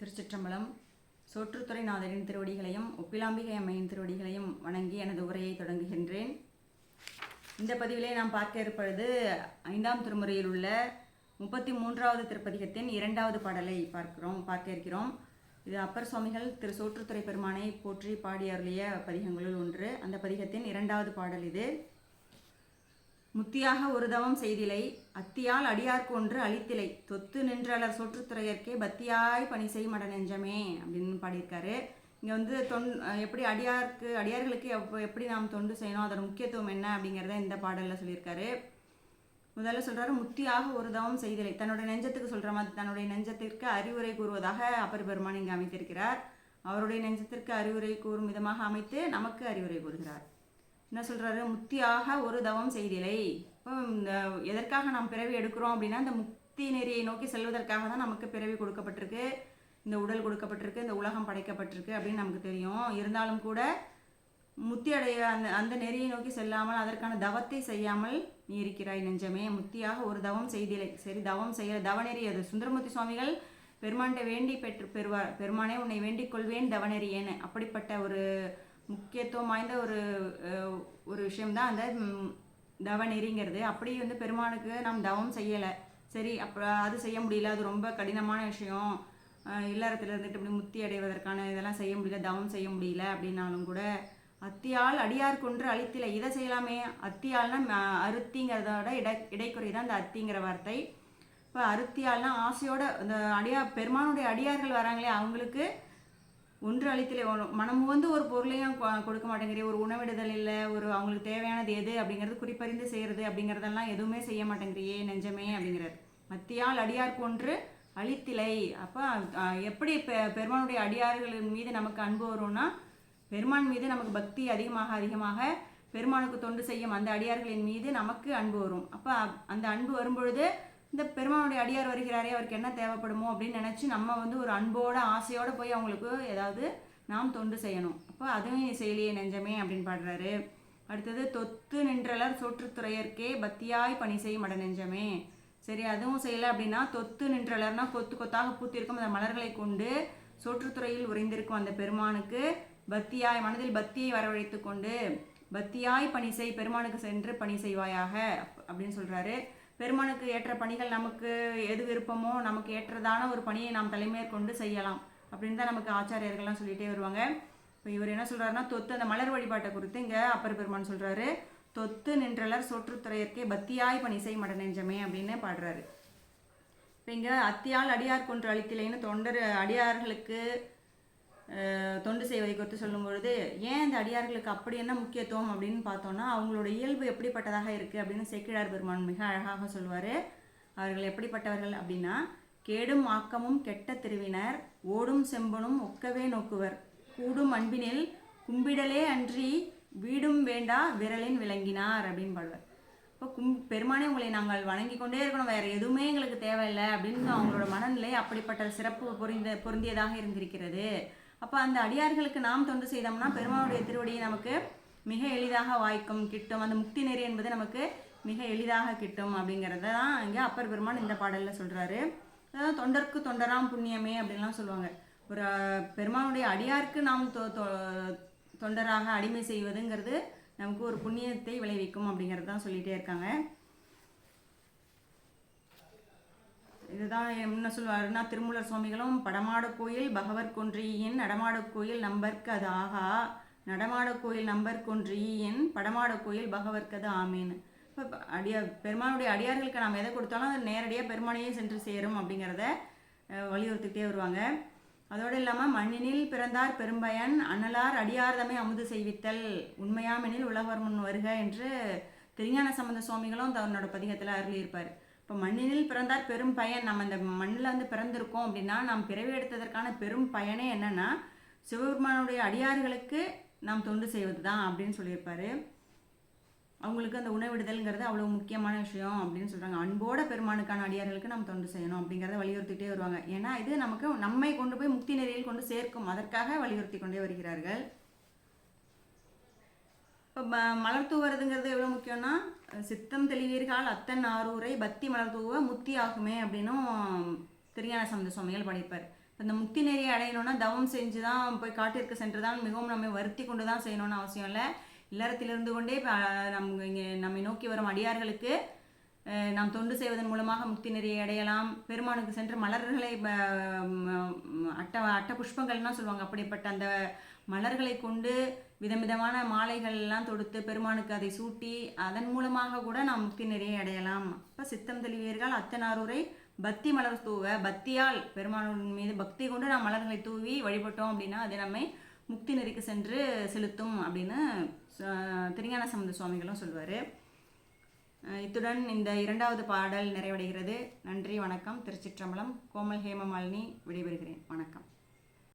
திருச்சிற்றம்பலம் சோற்றுத்துறை நாதரின் திருவடிகளையும் ஒப்பிலாம்பிகை அம்மையின் திருவடிகளையும் வணங்கி எனது உரையை தொடங்குகின்றேன். இந்த பதிவிலே நாம் பார்க்க இருப்பது ஐந்தாம் திருமுறையில் உள்ள முப்பத்தி மூன்றாவது திருப்பதிகத்தின் இரண்டாவது பாடலை பார்க்கிறோம் பார்க்க இருக்கிறோம். இது அப்பர் சுவாமிகள் திரு சோற்றுத்துறை பெருமானை போற்றி பாடி அருளிய பதிகங்களுள் ஒன்று. அந்த பதிகத்தின் இரண்டாவது பாடல் இது. முத்தியாக ஒரு தவம் செய்திலை அத்தியால் அடியார்க்கு ஒன்று அழித்திலை தொத்து நின்றலர் சொற்றுத்துறையர்க்கே பத்தியாய் பணி செய் மட நெஞ்சமே அப்படின்னு பாடியிருக்காரு. இங்கே வந்து தொன் எப்படி அடியாருக்கு அடியார்களுக்கு எப் எப்படி நாம் தொண்டு செய்யணும் அதோட முக்கியத்துவம் என்ன அப்படிங்கிறத இந்த பாடலில் சொல்லியிருக்காரு. முதல்ல சொல்கிறாரு முத்தியாக ஒரு தவம் செய்திலை. தன்னோட நெஞ்சத்துக்கு சொல்கிற மாதிரி தன்னுடைய நெஞ்சத்திற்கு அறிவுரை கூறுவதாக அப்பர் பெருமான் இங்கே அமைத்திருக்கிறார். அவருடைய நெஞ்சத்திற்கு அறிவுரை கூறும் விதமாக அமைத்து நமக்கு அறிவுரை கூறுகிறார். என்ன சொல்கிறாரு முத்தியாக ஒரு தவம் செய்திலை. இந்த எதற்காக நாம் பிறவி எடுக்கிறோம் அப்படின்னா இந்த முக்தி நெறியை நோக்கி செல்வதற்காக தான் நமக்கு பிறவி கொடுக்கப்பட்டிருக்கு. இந்த உடல் கொடுக்கப்பட்டிருக்கு இந்த உலகம் படைக்கப்பட்டிருக்கு அப்படின்னு நமக்கு தெரியும். இருந்தாலும் கூட முத்தி அடைய அந்த அந்த நெறியை நோக்கி செல்லாமல் அதற்கான தவத்தை செய்யாமல் நீ இருக்கிறாய் நெஞ்சமே. முத்தியாக ஒரு தவம் செய்திலை. சரி தவம் செய்ய தவநெறி அது. சுந்தரமூர்த்தி சுவாமிகள் பெருமான்கிட்ட வேண்டி பெற்று பெறுவார் பெருமானே உன்னை வேண்டிக் கொள்வேன் தவநெறியேன்னு அப்படிப்பட்ட ஒரு முக்கியத்துவம் வாய்ந்த ஒரு ஒரு விஷயம்தான் அந்த தவ தவநெறிங்கிறது அப்படி வந்து பெருமானுக்கு நாம் தவம் செய்யலை. சரி அப்புறம் அது செய்ய முடியல. அது ரொம்ப கடினமான விஷயம். அஹ், இல்லறத்துல இருந்துட்டு இப்படி முத்தி அடைவதற்கான இதெல்லாம் செய்ய முடியல தவம் செய்ய முடியல அப்படின்னாலும் கூட அத்தியால் அடியார் கொன்று அழித்தில. இதை செய்யலாமே. அத்தியால்னா ம- அருத்திங்கிறதோட இடை இடைக்குறை தான் அந்த அத்திங்கிற வார்த்தை. இப்போ அருத்தியால்னா ஆசையோட இந்த அடியார் பெருமானுடைய அடியார்கள் வராங்களே அவங்களுக்கு ஒன்று அழித்தலே மனம் வந்து ஒரு பொருளையும் கொடுக்க மாட்டேங்கிறே ஒரு உணவிடுதல் இல்லை ஒரு அவங்களுக்கு தேவையானது எது அப்படிங்கிறது குறிப்பறிந்து செய்கிறது அப்படிங்கிறதெல்லாம் எதுவுமே செய்ய மாட்டேங்கிறியே நெஞ்சமே அப்படிங்கிறார். மத்தியால் அடியார் கொன்று அழித்திலை. அப்போ எப்படி பெ பெருமானுடைய அடியார்களின் மீது நமக்கு அன்பு வரும்னா பெருமான் மீது நமக்கு பக்தி அதிகமாக அதிகமாக பெருமானுக்கு தொண்டு செய்யும் அந்த அடியார்களின் மீது நமக்கு அன்பு வரும். அப்போ அந்த அன்பு வரும்பொழுது இந்த பெருமானுடைய அடியார் வருகிறாரே அவருக்கு என்ன தேவைப்படுமோ அப்படின்னு நினச்சி நம்ம வந்து ஒரு அன்போட ஆசையோடு போய் அவங்களுக்கு ஏதாவது நாம் தொண்டு செய்யணும். அப்போ அதுவும் நீ செய்யலையே நெஞ்சமே அப்படின்னு பாடுறாரு. அடுத்தது தொத்து நின்றலர் சோற்றுத்துறையர்க்கே பத்தியாய் பணி செய்யும் மட நெஞ்சமே. சரி அதுவும் செய்யலை அப்படின்னா தொத்து நின்றலர்னா கொத்து கொத்தாக பூத்திருக்கும் அந்த மலர்களை கொண்டு சோற்றுத்துறையில் உறைந்திருக்கும் அந்த பெருமானுக்கு பக்தியாய் மனதில் பக்தியை வரவழைத்து கொண்டு பக்தியாய் பணி செய் பெருமானுக்கு சென்று பணி செய்வாயாக அப்- அப்படின்னு சொல்கிறாரு பெருமானுக்கு ஏற்ற பணிகள் நமக்கு எது விருப்பமோ நமக்கு ஏற்றதான ஒரு பணியை நாம் தலைமேற்கொண்டு செய்யலாம் அப்படின்னு தான் நமக்கு ஆச்சாரியர்கள்லாம் சொல்லிட்டே வருவாங்க. இப்போ இவர் என்ன சொல்கிறாருன்னா தொத்து அந்த மலர் வழிபாட்டை குறித்து இங்கே அப்பர் பெருமான் சொல்கிறாரு தொத்து நின்றலர் சொற்றுத்துறையற்கே பக்தியாய் பணி செய் மட நெஞ்சமே அப்படின்னு பாடுறாரு. இப்போ இங்கே அத்தியால் அடியார் கொன்று அளித்திலைன்னு தொண்டர் அடியார்களுக்கு தொண்டு செய்வதை குறித்து சொல்லும் பொழுது ஏன் இந்த அடியார்களுக்கு அப்படி என்ன முக்கியத்துவம்? அப்படின்னு பார்த்தோன்னா அவங்களோட இயல்பு எப்படிப்பட்டதாக இருக்குது அப்படின்னு செக்கிழார் பெருமான் மிக அழகாக சொல்வார். அவர்கள் எப்படிப்பட்டவர்கள்? அப்படின்னா கேடும் ஆக்கமும் கெட்ட திருவினர் ஓடும் செம்பனும் ஒக்கவே நோக்குவர். கூடும் அன்பினில் கும்பிடலே அன்றி வீடும் வேண்டா விரலின் விளங்கினார் அப்படின்னு பாடுவார். இப்போ கும் பெருமானே உங்களை நாங்கள் வணங்கி கொண்டே இருக்கணும். வேறு எதுவுமே எங்களுக்கு தேவையில்லை அப்படின்னு அவங்களோட மனநிலை அப்படிப்பட்ட சிறப்பு பொருந்த பொருந்தியதாக இருந்திருக்கிறது. அப்போ அந்த அடியார்களுக்கு நாம் தொண்டு செய்தோம்னா பெருமானுடைய திருவடியை நமக்கு மிக எளிதாக வாய்க்கும் கிட்டும். அந்த முக்தி நெறி என்பது நமக்கு மிக எளிதாக கிட்டும் அப்படிங்கிறத தான் இங்கே அப்பர் பெருமான் இந்த பாடலில் சொல்கிறாரு அதாவது தொண்டர்க்கு தொண்டராம் புண்ணியமே அப்படின்லாம் சொல்லுவாங்க. ஒரு பெருமானுடைய அடியாருக்கு நாம் தொ- தொ- தொண்டராக அடிமை செய்வதுங்கிறது நமக்கு ஒரு புண்ணியத்தை விளைவிக்கும் அப்படிங்கிறது தான் சொல்லிகிட்டே இருக்காங்க. இதுதான் என்ன சொல்லுவாருன்னா திருமூலர் சுவாமிகளும் படமாட கோயில் பகவர் கொன்றியின் நடமாட கோயில் நம்பர்க்கு அது ஆகா. நடமாட கோயில் நம்பர் கொன்றியின் படமாட கோயில் பகவர்க்கு அது ஆமேன்னு இப்போ அடியா பெருமானுடைய அடியார்களுக்கு நாம் எதை கொடுத்தாலும் அது நேரடியாக பெருமானையே சென்று சேரும் அப்படிங்கிறத வலியுறுத்திக்கிட்டே வருவாங்க. அதோடு இல்லாமல் மண்ணினில் பிறந்தார் பெரும்பயன் அண்ணலார் அடியார்தமை அமுது செய்வித்தல் உண்மையாமெனில் உலகவர் முன் வருக என்று திருஞான சம்பந்த சுவாமிகளும் தன்னோட பதிகத்தில் அருளியிருப்பார். இப்போ மண்ணினில் பிறந்தார் பெரும் பயன். நம்ம இந்த மண்ணில் வந்து பிறந்திருக்கோம் அப்படின்னா நாம் பிறவி எடுத்ததற்கான பெரும் பயனே என்னன்னா சிவபெருமானுடைய அடியார்களுக்கு நாம் தொண்டு செய்வது தான் அப்படின்னு சொல்லியிருப்பாரு. அவங்களுக்கு அந்த உணவிடுதல்ங்கிறது அவ்வளோ முக்கியமான விஷயம் அப்படின்னு சொல்கிறாங்க அன்போட பெருமானுக்கான அடியார்களுக்கு நம்ம தொண்டு செய்யணும் அப்படிங்கிறத வலியுறுத்திட்டே வருவாங்க. ஏன்னா இது நமக்கு நம்மை கொண்டு போய் முக்தி நெறியில் கொண்டு சேர்க்கும். அதற்காக வலியுறுத்தி கொண்டே வருகிறார்கள். இப்போ ம மலர் தூவுறதுங்கிறது எவ்வளோ முக்கியம்னா சித்தம் தெளிவீர்கள் அத்தன் ஆரூரை பக்தி மலர் தூவ முத்தி ஆகுமே அப்படின்னும் திருஞான சம்பந்த சுவாமிகள் இப்போ இந்த முக்தி நெறியை அடையணும்னா தவம் செஞ்சு தான் போய் காட்டிற்கு சென்று தான் மிகவும் நம்மை வருத்தி கொண்டு தான் செய்யணும்னு அவசியம் இல்லை. இல்லறத்திலிருந்து கொண்டே இப்போ நம் இங்கே நம்மை நோக்கி வரும் அடியார்களுக்கு நாம் தொண்டு செய்வதன் மூலமாக முக்தி நெறியை அடையலாம். பெருமானுக்கு சென்று மலர்களை அட்ட அட்ட புஷ்பங்கள்னா சொல்லுவாங்க. அப்படிப்பட்ட அந்த மலர்களை கொண்டு விதவிதமான மாலைகள் எல்லாம் தொடுத்து பெருமானுக்கு அதை சூட்டி அதன் மூலமாக கூட நாம் முக்தி நிறைய அடையலாம். அப்போ சித்தம் தெளிவீர்கள் அத்தனாரூரை பக்தி மலர் தூவ பக்தியால் பெருமானின் மீது பக்தி கொண்டு நாம் மலர்களை தூவி வழிபட்டோம் அப்படின்னா அது நம்மை முக்தி நெறிக்கு சென்று செலுத்தும் அப்படின்னு திருஞான சம்பந்த சுவாமிகளும் சொல்வார். இத்துடன் இந்த இரண்டாவது பாடல் நிறைவடைகிறது. நன்றி வணக்கம். திருச்சிற்றம்பலம் கோமல் ஹேமமாலினி விடைபெறுகிறேன். வணக்கம்.